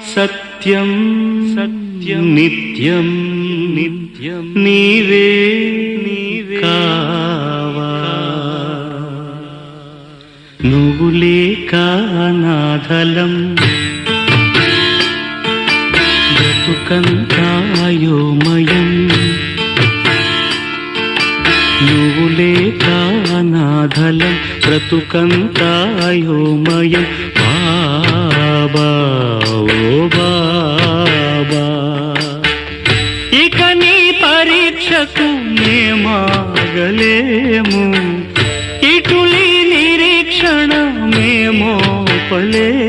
సత్యం సత్యం నిత్యం నిత్యం నీవే నీవే నువ్వు లేక నాథలం బ్రతుకంతాయోమయం నువ్వు లేక నాథలం బ్రతుకంతాయోమయం నీ పరీక్షకు మేమాగలేము. ఇటులి నిరీక్షణ మేమోపలే